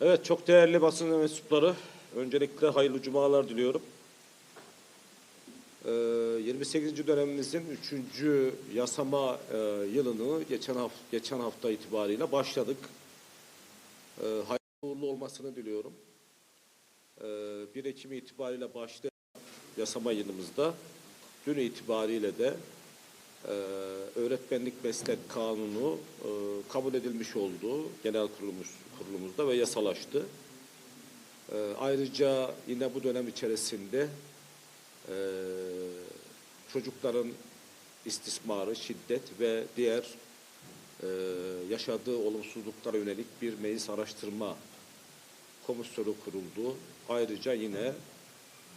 Evet, çok değerli basın mensupları. Öncelikle hayırlı cumalar diliyorum. Ee, 28. dönemimizin 3. yasama e, yılını geçen hafta, geçen hafta itibariyle başladık. Ee, hayırlı uğurlu olmasını diliyorum. Ee, 1 Ekim itibariyle başlayan yasama yılımızda dün itibariyle de e, öğretmenlik meslek kanunu e, kabul edilmiş oldu genel kurulumuz, kurulumuzda ve yasalaştı. E, ayrıca yine bu dönem içerisinde e, çocukların istismarı, şiddet ve diğer e, yaşadığı olumsuzluklara yönelik bir meclis araştırma komisyonu kuruldu. Ayrıca yine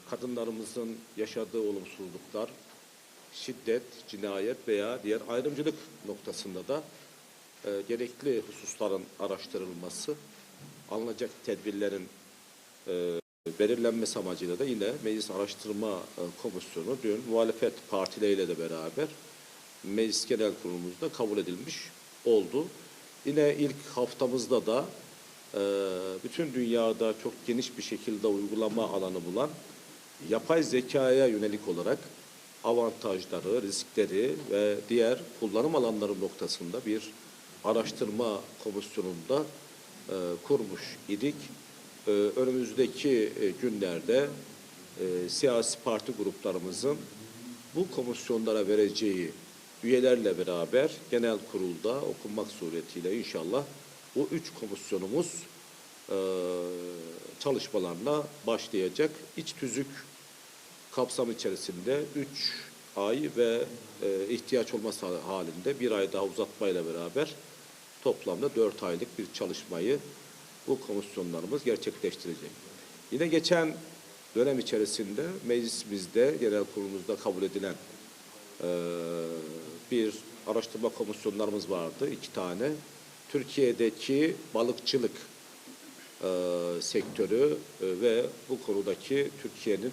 kadınlarımızın yaşadığı olumsuzluklar, şiddet, cinayet veya diğer ayrımcılık noktasında da e, gerekli hususların araştırılması, alınacak tedbirlerin e, belirlenmesi amacıyla da yine Meclis Araştırma e, Komisyonu dün muhalefet partileriyle de beraber Meclis Genel Kurulumuzda kabul edilmiş oldu. Yine ilk haftamızda da e, bütün dünyada çok geniş bir şekilde uygulama alanı bulan yapay zekaya yönelik olarak avantajları, riskleri ve diğer kullanım alanları noktasında bir araştırma komisyonunda e, kurmuş idik. E, önümüzdeki e, günlerde e, siyasi parti gruplarımızın bu komisyonlara vereceği üyelerle beraber genel kurulda okunmak suretiyle inşallah bu üç komisyonumuz e, çalışmalarına başlayacak. İç tüzük kapsam içerisinde 3 ay ve e, ihtiyaç olması halinde bir ay daha uzatmayla beraber toplamda 4 aylık bir çalışmayı bu komisyonlarımız gerçekleştirecek. Yine geçen dönem içerisinde meclisimizde, genel kurulumuzda kabul edilen e, bir araştırma komisyonlarımız vardı. iki tane. Türkiye'deki balıkçılık e, sektörü e, ve bu konudaki Türkiye'nin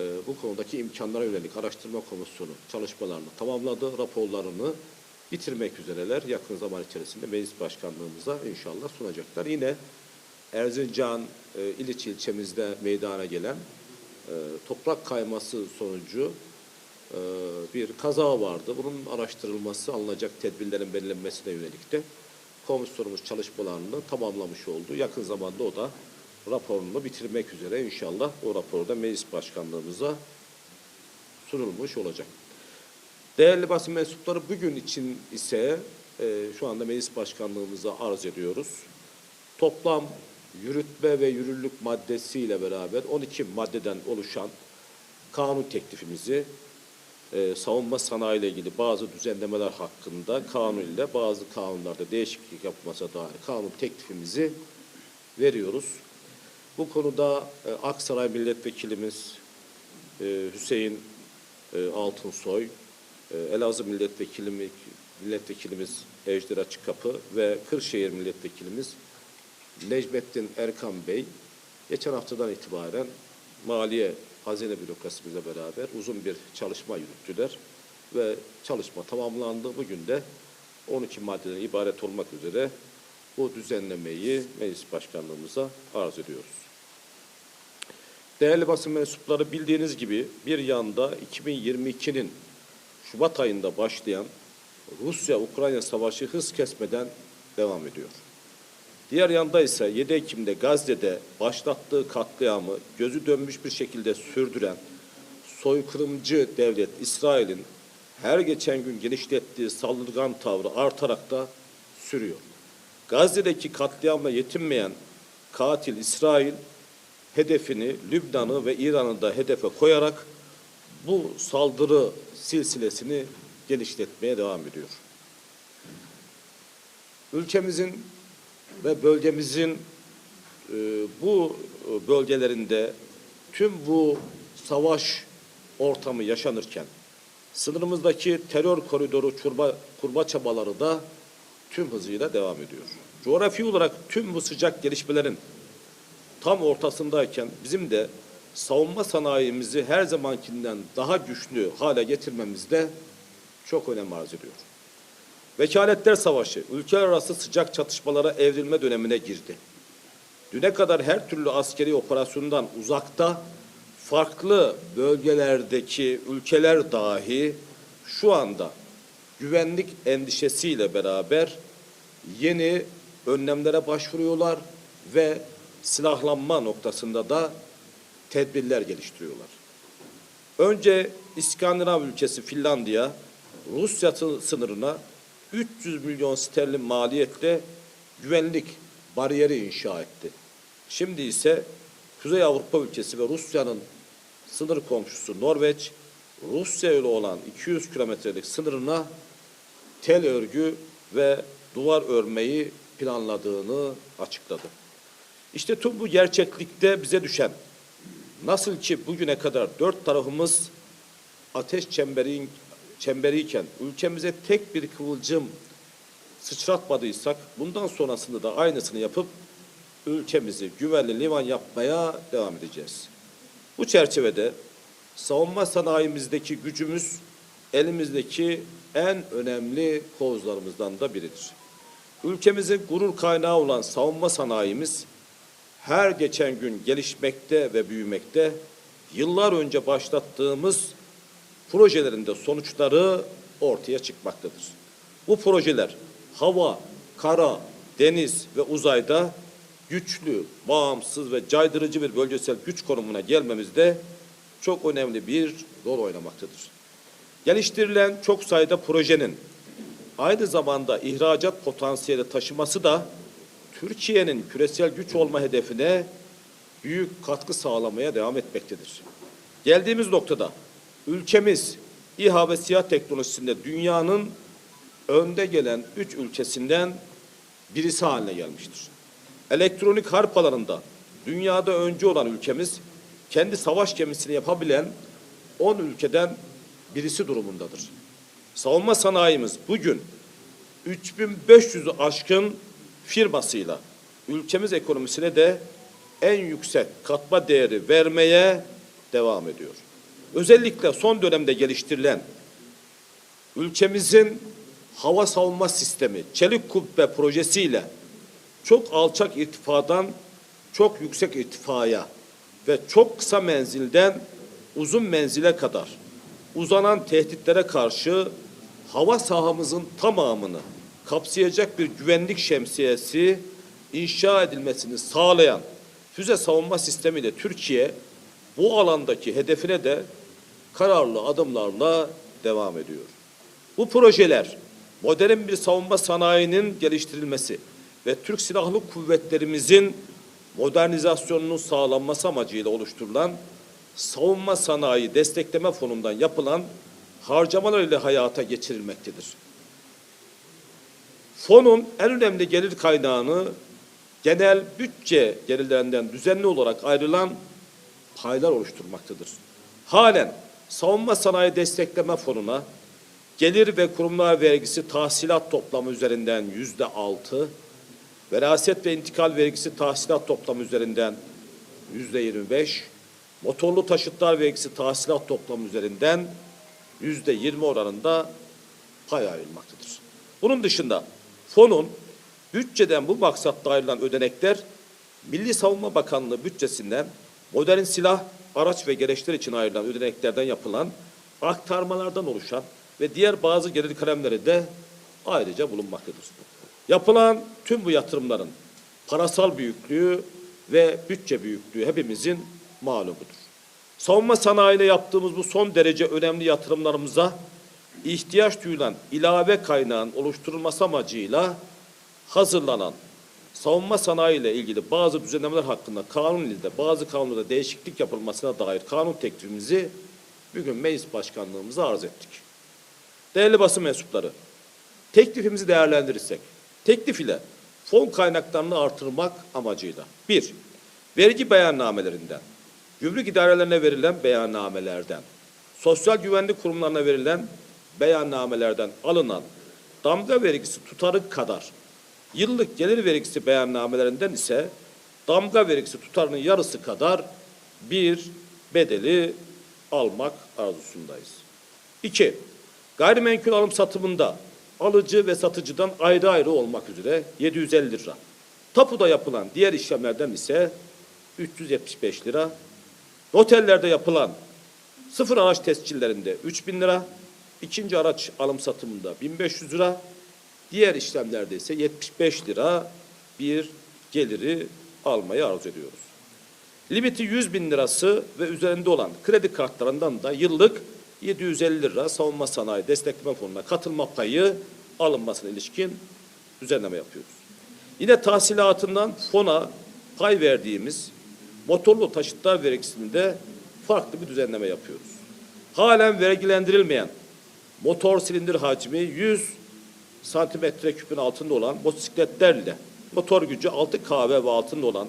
e, bu konudaki imkanlara yönelik araştırma komisyonu çalışmalarını tamamladı. Raporlarını bitirmek üzereler. Yakın zaman içerisinde meclis başkanlığımıza inşallah sunacaklar. Yine Erzincan e, İliç ilçemizde meydana gelen e, toprak kayması sonucu e, bir kaza vardı. Bunun araştırılması, alınacak tedbirlerin belirlenmesine yönelik de komisyonumuz çalışmalarını tamamlamış oldu. Yakın zamanda o da raporunu bitirmek üzere inşallah o raporu da meclis başkanlığımıza sunulmuş olacak. Değerli basın mensupları bugün için ise e, şu anda meclis başkanlığımıza arz ediyoruz. Toplam yürütme ve yürürlük maddesiyle beraber 12 maddeden oluşan kanun teklifimizi e, savunma sanayi ile ilgili bazı düzenlemeler hakkında kanun ile bazı kanunlarda değişiklik yapılmasa dair kanun teklifimizi veriyoruz. Bu konuda e, Aksaray Milletvekilimiz e, Hüseyin e, Altınsoy, e, Elazığ Milletvekilimiz, Milletvekilimiz Ejder Açıkkapı ve Kırşehir Milletvekilimiz Necmettin Erkan Bey geçen haftadan itibaren Maliye Hazine Bürokrasimizle beraber uzun bir çalışma yürüttüler ve çalışma tamamlandı. Bugün de 12 maddeden ibaret olmak üzere bu düzenlemeyi meclis başkanlığımıza arz ediyoruz. Değerli basın mensupları bildiğiniz gibi bir yanda 2022'nin Şubat ayında başlayan Rusya-Ukrayna savaşı hız kesmeden devam ediyor. Diğer yanda ise 7 Ekim'de Gazze'de başlattığı katliamı gözü dönmüş bir şekilde sürdüren soykırımcı devlet İsrail'in her geçen gün genişlettiği saldırgan tavrı artarak da sürüyor. Gazze'deki katliamla yetinmeyen katil İsrail hedefini Lübnan'ı ve İran'ı da hedefe koyarak bu saldırı silsilesini genişletmeye devam ediyor. Ülkemizin ve bölgemizin e, bu bölgelerinde tüm bu savaş ortamı yaşanırken sınırımızdaki terör koridoru çurba, kurma çabaları da tüm hızıyla devam ediyor. Coğrafi olarak tüm bu sıcak gelişmelerin tam ortasındayken bizim de savunma sanayimizi her zamankinden daha güçlü hale getirmemizde çok önem arz ediyor. Vekaletler savaşı ülkeler arası sıcak çatışmalara evrilme dönemine girdi. düne kadar her türlü askeri operasyondan uzakta farklı bölgelerdeki ülkeler dahi şu anda güvenlik endişesiyle beraber yeni önlemlere başvuruyorlar ve silahlanma noktasında da tedbirler geliştiriyorlar. Önce İskandinav ülkesi Finlandiya Rusya sı- sınırına 300 milyon sterlin maliyetle güvenlik bariyeri inşa etti. Şimdi ise Kuzey Avrupa ülkesi ve Rusya'nın sınır komşusu Norveç, Rusya ile olan 200 kilometrelik sınırına tel örgü ve duvar örmeyi planladığını açıkladı. İşte tüm bu gerçeklikte bize düşen nasıl ki bugüne kadar dört tarafımız ateş çemberi, çemberiyken ülkemize tek bir kıvılcım sıçratmadıysak bundan sonrasında da aynısını yapıp ülkemizi güvenli liman yapmaya devam edeceğiz. Bu çerçevede savunma sanayimizdeki gücümüz elimizdeki en önemli kozlarımızdan da biridir. Ülkemizin gurur kaynağı olan savunma sanayimiz her geçen gün gelişmekte ve büyümekte. Yıllar önce başlattığımız projelerin de sonuçları ortaya çıkmaktadır. Bu projeler hava, kara, deniz ve uzayda güçlü, bağımsız ve caydırıcı bir bölgesel güç konumuna gelmemizde çok önemli bir rol oynamaktadır. Geliştirilen çok sayıda projenin aynı zamanda ihracat potansiyeli taşıması da Türkiye'nin küresel güç olma hedefine büyük katkı sağlamaya devam etmektedir. Geldiğimiz noktada ülkemiz İHA ve SİHA teknolojisinde dünyanın önde gelen üç ülkesinden birisi haline gelmiştir. Elektronik harp alanında dünyada önce olan ülkemiz kendi savaş gemisini yapabilen 10 ülkeden birisi durumundadır. Savunma sanayimiz bugün 3500'ü aşkın firmasıyla ülkemiz ekonomisine de en yüksek katma değeri vermeye devam ediyor. Özellikle son dönemde geliştirilen ülkemizin hava savunma sistemi Çelik Kubbe projesiyle çok alçak irtifadan çok yüksek irtifaya ve çok kısa menzilden uzun menzile kadar uzanan tehditlere karşı hava sahamızın tamamını kapsayacak bir güvenlik şemsiyesi inşa edilmesini sağlayan füze savunma sistemiyle Türkiye bu alandaki hedefine de kararlı adımlarla devam ediyor. Bu projeler modern bir savunma sanayinin geliştirilmesi ve Türk Silahlı Kuvvetlerimizin modernizasyonunun sağlanması amacıyla oluşturulan savunma sanayi destekleme fonundan yapılan harcamalar ile hayata geçirilmektedir. Fonun en önemli gelir kaynağını genel bütçe gelirlerinden düzenli olarak ayrılan paylar oluşturmaktadır. Halen savunma sanayi destekleme fonuna gelir ve kurumlar vergisi tahsilat toplamı üzerinden yüzde altı, veraset ve intikal vergisi tahsilat toplamı üzerinden yüzde yirmi beş, motorlu taşıtlar vergisi tahsilat toplamı üzerinden yüzde yirmi oranında pay ayrılmaktadır. Bunun dışında fonun bütçeden bu maksatla ayrılan ödenekler Milli Savunma Bakanlığı bütçesinden modern silah, araç ve gereçler için ayrılan ödeneklerden yapılan aktarmalardan oluşan ve diğer bazı gelir kalemleri de ayrıca bulunmaktadır. Yapılan tüm bu yatırımların parasal büyüklüğü ve bütçe büyüklüğü hepimizin malumudur. Savunma sanayiyle yaptığımız bu son derece önemli yatırımlarımıza ihtiyaç duyulan ilave kaynağın oluşturulması amacıyla hazırlanan savunma sanayi ile ilgili bazı düzenlemeler hakkında kanun ilde bazı kanunlarda değişiklik yapılmasına dair kanun teklifimizi bugün meclis başkanlığımıza arz ettik. Değerli basın mensupları, teklifimizi değerlendirirsek, teklif ile fon kaynaklarını artırmak amacıyla bir, vergi beyannamelerinden, gümrük idarelerine verilen beyannamelerden, sosyal güvenlik kurumlarına verilen beyannamelerden alınan damga vergisi tutarı kadar yıllık gelir vergisi beyannamelerinden ise damga vergisi tutarının yarısı kadar bir bedeli almak arzusundayız. İki, gayrimenkul alım satımında alıcı ve satıcıdan ayrı ayrı olmak üzere 750 lira. Tapuda yapılan diğer işlemlerden ise 375 lira. Notellerde yapılan sıfır araç tescillerinde 3000 lira. İkinci araç alım satımında 1500 lira. Diğer işlemlerde ise 75 lira bir geliri almayı arzu ediyoruz. Limiti 100 bin lirası ve üzerinde olan kredi kartlarından da yıllık 750 lira savunma sanayi destekleme fonuna katılma payı alınmasına ilişkin düzenleme yapıyoruz. Yine tahsilatından fona pay verdiğimiz motorlu taşıtlar vergisinde farklı bir düzenleme yapıyoruz. Halen vergilendirilmeyen motor silindir hacmi 100 santimetre küpün altında olan motosikletlerle motor gücü 6 kW ve altında olan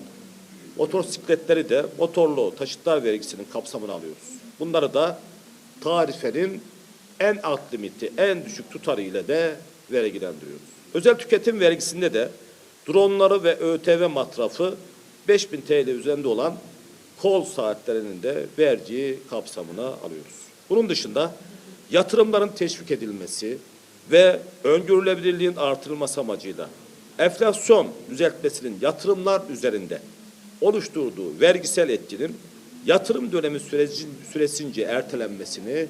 motosikletleri de motorlu taşıtlar vergisinin kapsamına alıyoruz. Bunları da tarifenin en alt limiti, en düşük tutarı ile de vergilendiriyoruz. Özel tüketim vergisinde de dronları ve ÖTV matrafı 5000 TL üzerinde olan kol saatlerinin de vergi kapsamına alıyoruz. Bunun dışında yatırımların teşvik edilmesi ve öngörülebilirliğin artırılması amacıyla enflasyon düzeltmesinin yatırımlar üzerinde oluşturduğu vergisel etkinin yatırım dönemi süresince ertelenmesini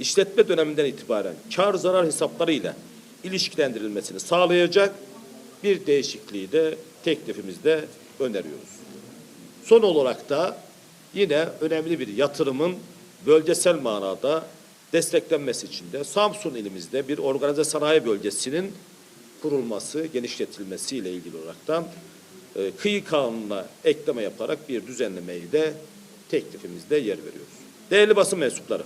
işletme döneminden itibaren kar zarar hesaplarıyla ilişkilendirilmesini sağlayacak bir değişikliği de teklifimizde öneriyoruz. Son olarak da yine önemli bir yatırımın bölgesel manada desteklenmesi için de Samsun ilimizde bir organize sanayi bölgesinin kurulması, genişletilmesiyle ilgili olaraktan e, kıyı kanununa ekleme yaparak bir düzenlemeyi de teklifimizde yer veriyoruz. Değerli basın mensupları,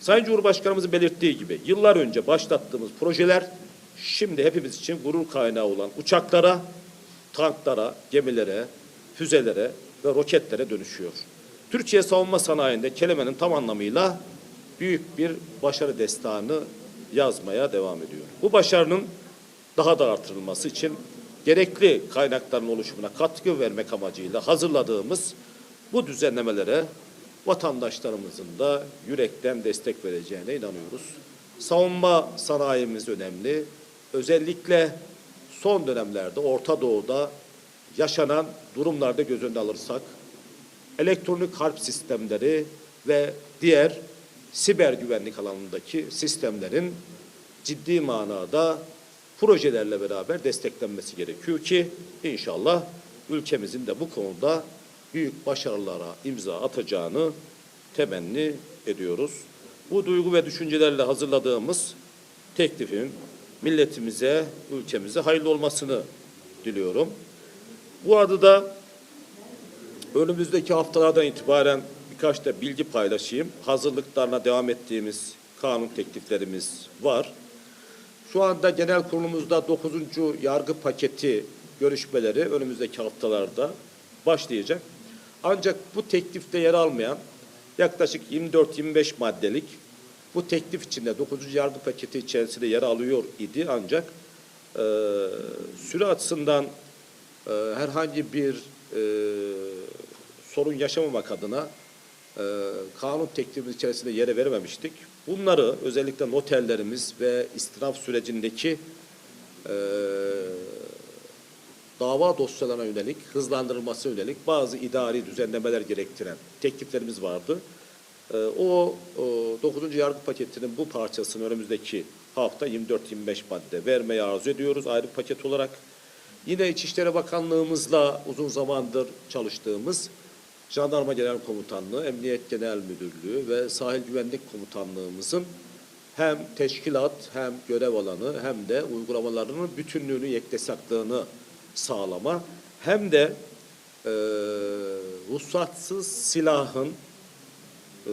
Sayın Cumhurbaşkanımızın belirttiği gibi yıllar önce başlattığımız projeler şimdi hepimiz için gurur kaynağı olan uçaklara, tanklara, gemilere, füzelere ve roketlere dönüşüyor. Türkiye savunma sanayinde kelimenin tam anlamıyla büyük bir başarı destanı yazmaya devam ediyor. Bu başarının daha da artırılması için gerekli kaynakların oluşumuna katkı vermek amacıyla hazırladığımız bu düzenlemelere vatandaşlarımızın da yürekten destek vereceğine inanıyoruz. Savunma sanayimiz önemli. Özellikle son dönemlerde Orta Doğu'da yaşanan durumlarda göz önüne alırsak elektronik harp sistemleri ve diğer siber güvenlik alanındaki sistemlerin ciddi manada projelerle beraber desteklenmesi gerekiyor ki inşallah ülkemizin de bu konuda büyük başarılara imza atacağını temenni ediyoruz. Bu duygu ve düşüncelerle hazırladığımız teklifin milletimize, ülkemize hayırlı olmasını diliyorum. Bu arada da önümüzdeki haftalardan itibaren birkaç da bilgi paylaşayım. Hazırlıklarına devam ettiğimiz kanun tekliflerimiz var. Şu anda genel kurulumuzda 9. yargı paketi görüşmeleri önümüzdeki haftalarda başlayacak. Ancak bu teklifte yer almayan yaklaşık 24-25 maddelik bu teklif içinde 9. yargı paketi içerisinde yer alıyor idi ancak e, süre açısından e, herhangi bir e, sorun yaşamamak adına e, kanun teklifimiz içerisinde yere verememiştik. Bunları özellikle noterlerimiz ve istinaf sürecindeki e, dava dosyalarına yönelik, hızlandırılması yönelik bazı idari düzenlemeler gerektiren tekliflerimiz vardı. E, o, o 9. yargı paketinin bu parçasını önümüzdeki hafta 24-25 madde vermeyi arzu ediyoruz ayrı paket olarak. Yine İçişleri Bakanlığımızla uzun zamandır çalıştığımız Jandarma Genel Komutanlığı, Emniyet Genel Müdürlüğü ve Sahil Güvenlik Komutanlığımızın hem teşkilat hem görev alanı hem de uygulamalarının bütünlüğünü, yeknesaklığını sağlama hem de e, ruhsatsız silahın e,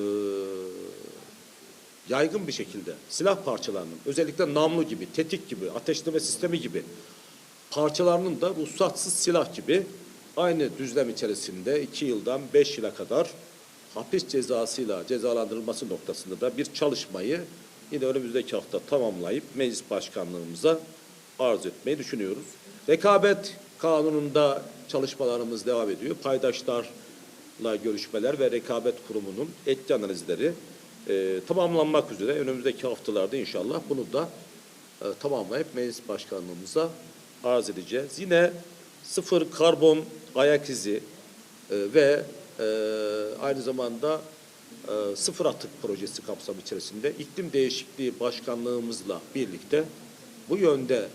yaygın bir şekilde silah parçalarının özellikle namlu gibi, tetik gibi, ateşleme sistemi gibi parçalarının da ruhsatsız silah gibi aynı düzlem içerisinde 2 yıldan 5 yıla kadar hapis cezasıyla cezalandırılması noktasında da bir çalışmayı yine önümüzdeki hafta tamamlayıp meclis başkanlığımıza arz etmeyi düşünüyoruz. Rekabet kanununda çalışmalarımız devam ediyor. Paydaşlarla görüşmeler ve rekabet kurumunun etki analizleri e, tamamlanmak üzere önümüzdeki haftalarda inşallah bunu da e, tamamlayıp meclis başkanlığımıza arz edeceğiz. Yine sıfır karbon ayak izi e, ve e, aynı zamanda e, sıfır atık projesi kapsamı içerisinde iklim değişikliği başkanlığımızla birlikte bu yönde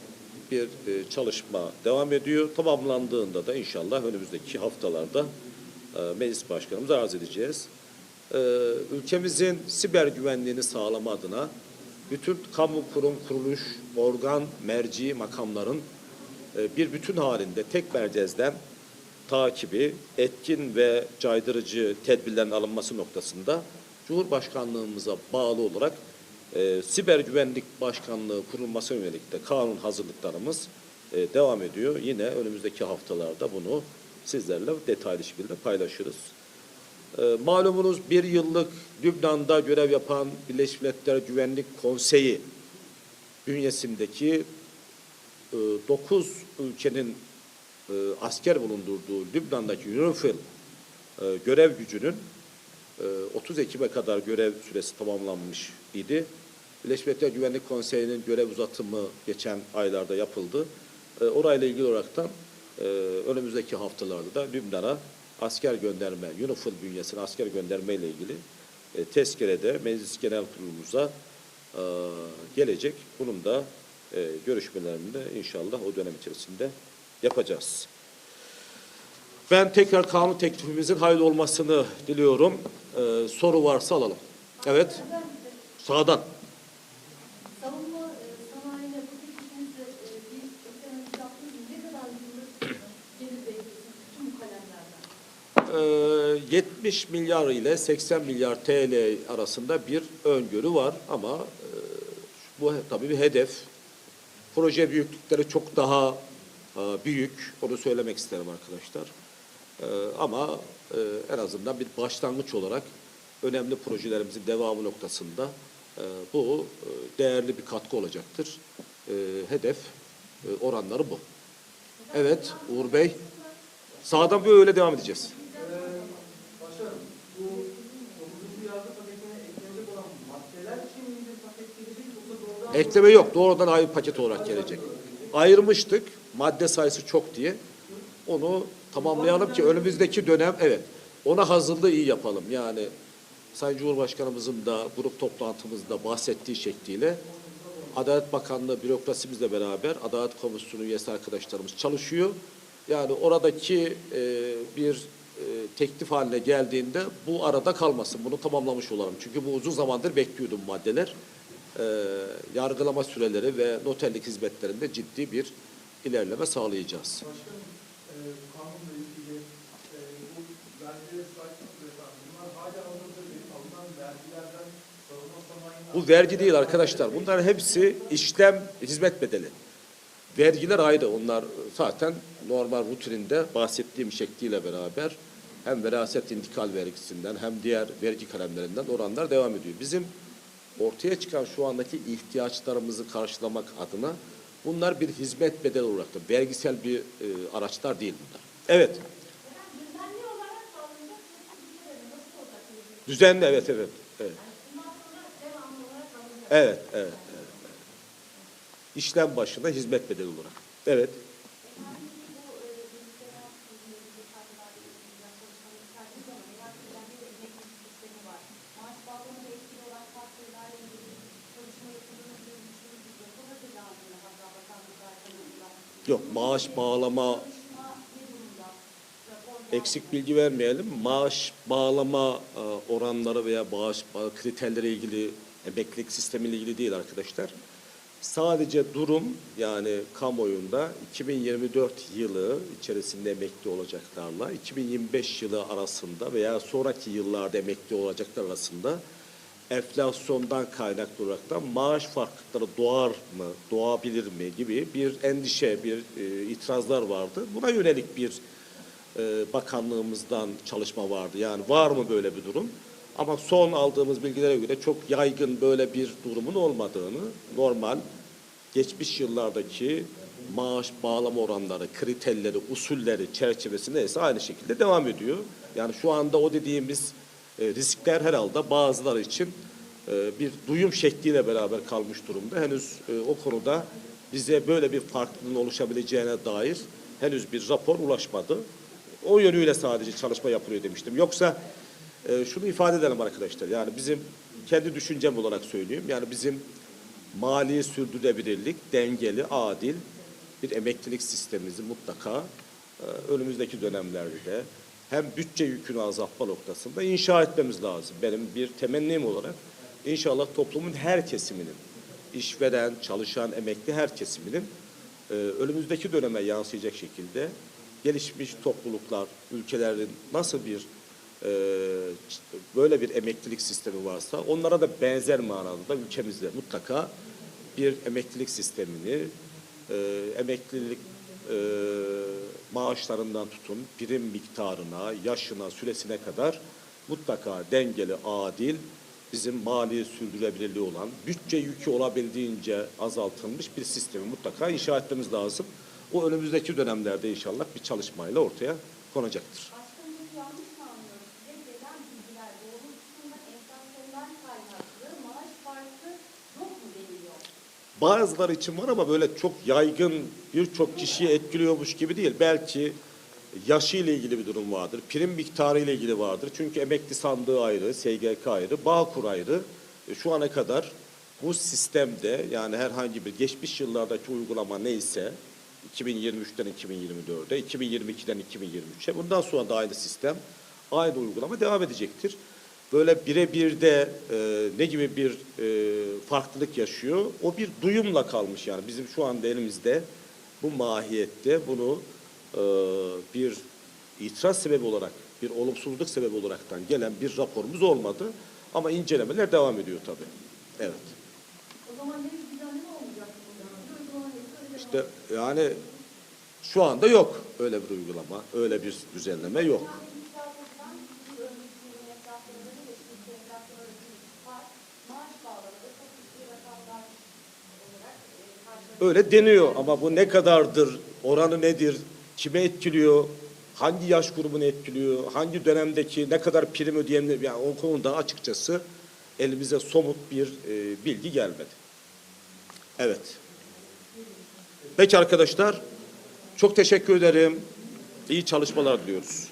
bir çalışma devam ediyor. Tamamlandığında da inşallah önümüzdeki haftalarda meclis başkanımıza arz edeceğiz. Ülkemizin siber güvenliğini sağlama adına bütün kamu kurum, kuruluş, organ, merci, makamların bir bütün halinde tek merkezden takibi, etkin ve caydırıcı tedbirlerin alınması noktasında Cumhurbaşkanlığımıza bağlı olarak e, siber güvenlik başkanlığı kurulması yönelik de kanun hazırlıklarımız e, devam ediyor. Yine önümüzdeki haftalarda bunu sizlerle detaylı şekilde paylaşırız. E, malumunuz bir yıllık Lübnan'da görev yapan Birleşmiş Milletler Güvenlik Konseyi bünyesindeki 9 ülkenin e, asker bulundurduğu Lübnan'daki UNIFIL e, görev gücünün e, 30 Ekim'e kadar görev süresi tamamlanmış idi. Birleşmiş Milletler Güvenlik Konseyi'nin görev uzatımı geçen aylarda yapıldı. E, orayla ilgili olaraktan e, önümüzdeki haftalarda da Lübnan'a asker gönderme, UNIFIL bünyesine asker gönderme ile ilgili e, tezkerede Meclis Genel Kurulumuza e, gelecek. Bunun da e, görüşmelerini de inşallah o dönem içerisinde yapacağız. Ben tekrar kanun teklifimizin hayırlı olmasını diliyorum. E, soru varsa alalım. Evet. Sağdan. E, bu teklifinizi e? E, 70 milyar ile 80 milyar TL arasında bir öngörü var ama e, bu tabii bir hedef. Proje büyüklükleri çok daha e, büyük. Onu söylemek isterim arkadaşlar. E, ama e, en azından bir başlangıç olarak önemli projelerimizin devamı noktasında bu değerli bir katkı olacaktır. Hedef oranları bu. Evet Uğur Bey. Sağdan böyle devam edeceğiz. Başkanım, bu 9. yargı paketine eklenecek olan maddeler için mi bir paket gelecek yoksa doğrudan Ekleme yok. Doğrudan ayrı paket olarak gelecek. Ayırmıştık. Madde sayısı çok diye. Onu tamamlayalım ki önümüzdeki dönem evet ona hazırlığı iyi yapalım. Yani Sayın Cumhurbaşkanımızın da grup toplantımızda bahsettiği şekliyle Adalet Bakanlığı bürokrasimizle beraber Adalet Komisyonu üyesi arkadaşlarımız çalışıyor. Yani oradaki e, bir e, teklif haline geldiğinde bu arada kalmasın. Bunu tamamlamış olalım. Çünkü bu uzun zamandır bekliyordum maddeler. E, yargılama süreleri ve noterlik hizmetlerinde ciddi bir ilerleme sağlayacağız. başkanım e, kanunla ilgili e, bu vergilere sahip tutuyorsan bunlar hala alınır değil, alınan vergilerden savunma sanayine Bu vergi değil arkadaşlar. Bunların hepsi işlem hizmet bedeli. Vergiler ayrı. Onlar zaten normal rutininde bahsettiğim şekliyle beraber hem veraset intikal vergisinden hem diğer vergi kalemlerinden oranlar devam ediyor. Bizim ortaya çıkan şu andaki ihtiyaçlarımızı karşılamak adına bunlar bir hizmet bedeli olarak da vergisel bir e, araçlar değil bunlar. Evet. Düzenli? Düzenli evet evet. Evet, evet, evet. evet. İşlem başına hizmet bedeli olarak. Evet. Yani bu e, bilgisayar ilgili kaygılarla ilgili çalışmanın serdiği zaman üniversiteden bir de emeklilik sistemi var. Maaş bağlamında etkili olan faktörlerle ilgili çalışma yapıldığını düşündüğünüz bu proje dağılımında hatta bakanlık tarafından Yok maaş bağlama eksik bilgi vermeyelim. Maaş bağlama e, oranları veya maaş ba- kriterlere ilgili emeklilik sistemiyle ilgili değil arkadaşlar. Sadece durum yani kamuoyunda 2024 yılı içerisinde emekli olacaklarla 2025 yılı arasında veya sonraki yıllarda emekli olacaklar arasında enflasyondan kaynaklı olarak da maaş farklılıkları doğar mı, doğabilir mi gibi bir endişe, bir e, itirazlar vardı. Buna yönelik bir e, bakanlığımızdan çalışma vardı. Yani var mı böyle bir durum? Ama son aldığımız bilgilere göre çok yaygın böyle bir durumun olmadığını, normal geçmiş yıllardaki maaş bağlama oranları, kriterleri, usulleri çerçevesinde ise aynı şekilde devam ediyor. Yani şu anda o dediğimiz e, riskler herhalde bazıları için e, bir duyum şekliyle beraber kalmış durumda. Henüz e, o konuda bize böyle bir farklılığın oluşabileceğine dair henüz bir rapor ulaşmadı. O yönüyle sadece çalışma yapılıyor demiştim. Yoksa şunu ifade edelim arkadaşlar. Yani bizim kendi düşüncem olarak söyleyeyim. Yani bizim mali sürdürülebilirlik, dengeli, adil bir emeklilik sistemimizi mutlaka önümüzdeki dönemlerde de hem bütçe yükünü azaltma noktasında inşa etmemiz lazım. Benim bir temennim olarak inşallah toplumun her kesiminin, işveren, çalışan, emekli her kesiminin e, önümüzdeki döneme yansıyacak şekilde gelişmiş topluluklar, ülkelerin nasıl bir e, böyle bir emeklilik sistemi varsa onlara da benzer manada ülkemizde mutlaka bir emeklilik sistemini e, emeklilik e, maaşlarından tutun prim miktarına, yaşına, süresine kadar mutlaka dengeli, adil, bizim mali sürdürülebilirliği olan, bütçe yükü olabildiğince azaltılmış bir sistemi mutlaka inşa etmemiz lazım. O önümüzdeki dönemlerde inşallah bir çalışmayla ortaya konacaktır. Başkanım bunu yanlış mı anlıyoruz? Size gelen bilgiler doğrultusunda enflasyondan kaynaklı maaş farkı yok mu deniliyor? Bazıları için var ama böyle çok yaygın birçok kişiyi etkiliyormuş gibi değil. Belki yaşıyla ilgili bir durum vardır. Prim miktarı ile ilgili vardır. Çünkü emekli sandığı ayrı, SGK ayrı, Bağkur ayrı. E, Şu ana kadar bu sistemde yani herhangi bir geçmiş yıllardaki uygulama neyse 2023'ten 2024'e, 2022'den 2023'e bundan sonra da aynı sistem, aynı uygulama devam edecektir. Böyle birebir de e, ne gibi bir e, farklılık yaşıyor? O bir duyumla kalmış yani. Bizim şu anda elimizde bu mahiyette bunu e, bir itiraz sebebi olarak, bir olumsuzluk sebebi olaraktan gelen bir raporumuz olmadı. Ama incelemeler devam ediyor tabii. Evet. O zaman henüz mi olmayacak İşte yani şu anda yok öyle bir uygulama, öyle bir düzenleme yok. Yani inşaat edilen bir önceki yılın enflasyonları ile şimdiki enflasyon arasındaki fark maaş bağlamında çok ciddi rakamlar olarak e, karşılanıyor. Öyle deniyor ama bu ne kadardır, oranı nedir, kime etkiliyor, hangi yaş grubunu etkiliyor, hangi dönemdeki ne kadar prim ödeyenler, yani o konuda açıkçası elimize somut bir e, bilgi gelmedi. Evet. Peki arkadaşlar, çok teşekkür ederim. İyi çalışmalar diliyoruz.